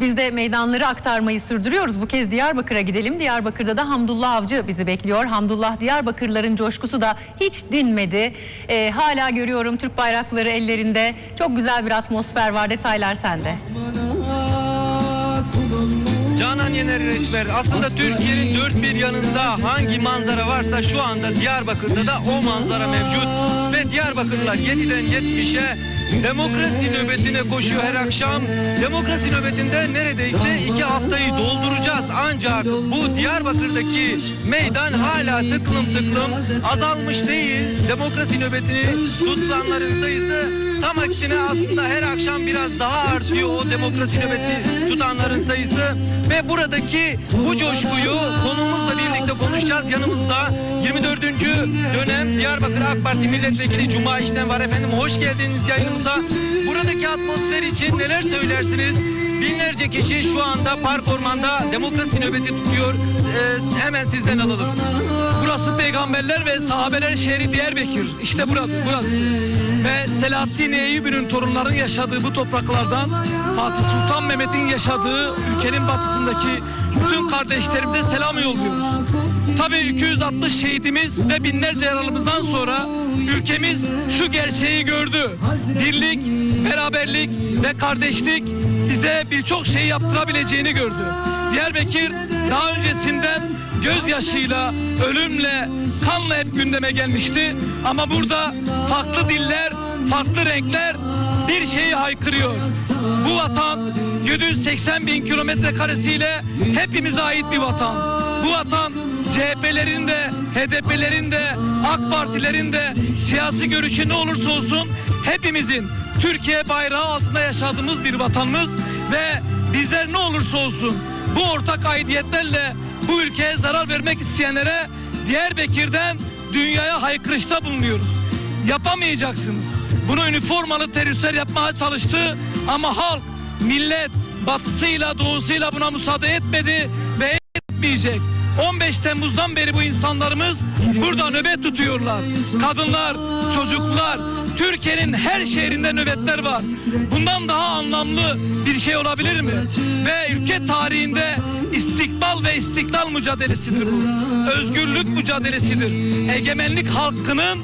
Biz de meydanları aktarmayı sürdürüyoruz. Bu kez Diyarbakır'a gidelim. Diyarbakır'da da Hamdullah Avcı bizi bekliyor. Hamdullah Diyarbakırların coşkusu da hiç dinmedi. Ee, hala görüyorum Türk bayrakları ellerinde. Çok güzel bir atmosfer var. Detaylar sende. Canan Yener Reçber aslında Türkiye'nin dört bir yanında hangi manzara varsa şu anda Diyarbakır'da da o manzara mevcut ve Diyarbakırlılar 7'den 70'e demokrasi nöbetine koşuyor her akşam. Demokrasi nöbetinde neredeyse iki haftayı dolduracağız ancak bu Diyarbakır'daki meydan hala tıklım tıklım azalmış değil. Demokrasi nöbetini tutulanların sayısı tam aksine aslında her akşam biraz daha artıyor o demokrasi nöbeti tutanların sayısı ve buradaki bu coşkuyu konumuzla birlikte konuşacağız. Yanımızda 24. dönem Diyarbakır AK Parti Milletvekili Cuma İşten var efendim. Hoş geldiniz yayınımıza. Buradaki atmosfer için neler söylersiniz? Binlerce kişi şu anda Park Orman'da demokrasi nöbeti tutuyor. Ee, hemen sizden alalım. Burası peygamberler ve sahabeler şehri Diyarbakır. İşte burada, burası. Ve Selahaddin Eyyubi'nin torunların yaşadığı bu topraklardan Fatih Sultan Mehmet'in yaşadığı ülkenin batısındaki bütün kardeşlerimize selam yolluyoruz. Tabii 260 şehidimiz ve binlerce yaralımızdan sonra ülkemiz şu gerçeği gördü. Birlik, beraberlik ve kardeşlik bize birçok şey yaptırabileceğini gördü. Diyarbakır daha öncesinden gözyaşıyla, ölümle, kanla hep gündeme gelmişti. Ama burada farklı diller, farklı renkler bir şeyi haykırıyor. Bu vatan 780 bin kilometre karesiyle hepimize ait bir vatan. Bu vatan CHP'lerin de, HDP'lerin de, AK Partilerin de siyasi görüşü ne olursa olsun hepimizin Türkiye bayrağı altında yaşadığımız bir vatanımız ve bizler ne olursa olsun bu ortak aidiyetlerle bu ülkeye zarar vermek isteyenlere Diyarbakır'dan dünyaya haykırışta bulunuyoruz. Yapamayacaksınız. Bunu üniformalı teröristler yapmaya çalıştı ama halk, millet batısıyla doğusuyla buna müsaade etmedi ve etmeyecek. 15 Temmuz'dan beri bu insanlarımız burada nöbet tutuyorlar. Kadınlar, çocuklar, Türkiye'nin her şehrinde nöbetler var. Bundan daha anlamlı bir şey olabilir mi? Ve ülke tarihinde istikbal ve istiklal mücadelesidir bu. Özgürlük mücadelesidir. Egemenlik hakkının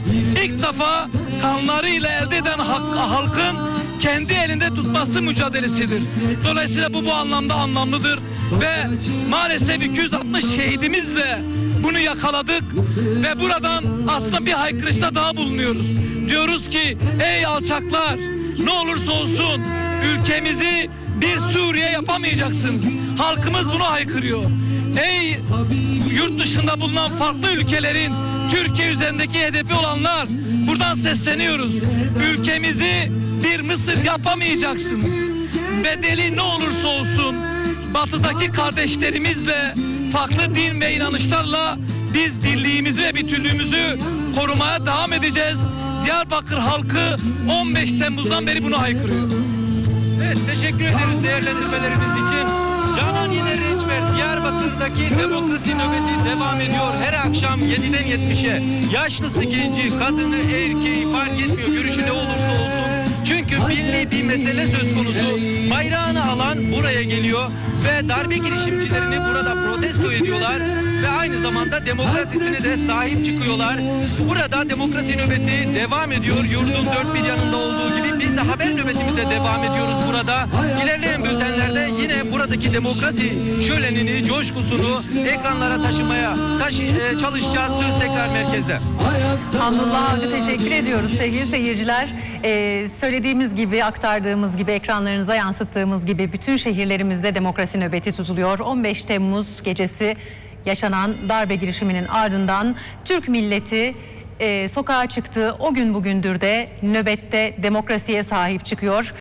ilk defa kanlarıyla elde eden hak, halkın kendi elinde tutması mücadelesidir. Dolayısıyla bu bu anlamda anlamlıdır ve maalesef 260 şehidimizle bunu yakaladık ve buradan aslında bir haykırışta daha bulunuyoruz. Diyoruz ki ey alçaklar ne olursa olsun ülkemizi bir Suriye yapamayacaksınız. Halkımız bunu haykırıyor. Ey yurt dışında bulunan farklı ülkelerin Türkiye üzerindeki hedefi olanlar buradan sesleniyoruz. Ülkemizi bir Mısır yapamayacaksınız. Bedeli ne olursa olsun batıdaki kardeşlerimizle farklı din ve inanışlarla biz birliğimizi ve bütünlüğümüzü korumaya devam edeceğiz. Diyarbakır halkı 15 Temmuz'dan beri bunu haykırıyor. Evet teşekkür ederiz değerlendirmeleriniz için. Canan Yener Reçber Diyarbakır'daki demokrasi nöbeti devam ediyor. Her akşam 7'den 70'e yaşlısı genci, kadını, erkeği fark etmiyor. Görüşü ne olursa olsun. Çünkü milli bir mesele söz konusu. Bayrağını alan buraya geliyor ve darbe girişimcilerini burada protesto ediyorlar ve aynı zamanda demokrasisine de sahip çıkıyorlar. Burada demokrasi nöbeti devam ediyor. Yurdun dört bir yanında olduğu gibi biz de haber nöbetimize devam ediyoruz burada. İlerleyen bültenlerde yine buradaki demokrasi şölenini, coşkusunu ekranlara taşımaya taşı, e, çalışacağız. Söz tekrar merkeze. Hamdullah Avcı teşekkür ediyoruz sevgili seyirciler. Ee, söylediğimiz gibi, aktardığımız gibi, ekranlarınıza yansıttığımız gibi bütün şehirlerimizde demokrasi nöbeti tutuluyor. 15 Temmuz gecesi yaşanan darbe girişiminin ardından Türk milleti e, sokağa çıktı. O gün bugündür de nöbette demokrasiye sahip çıkıyor.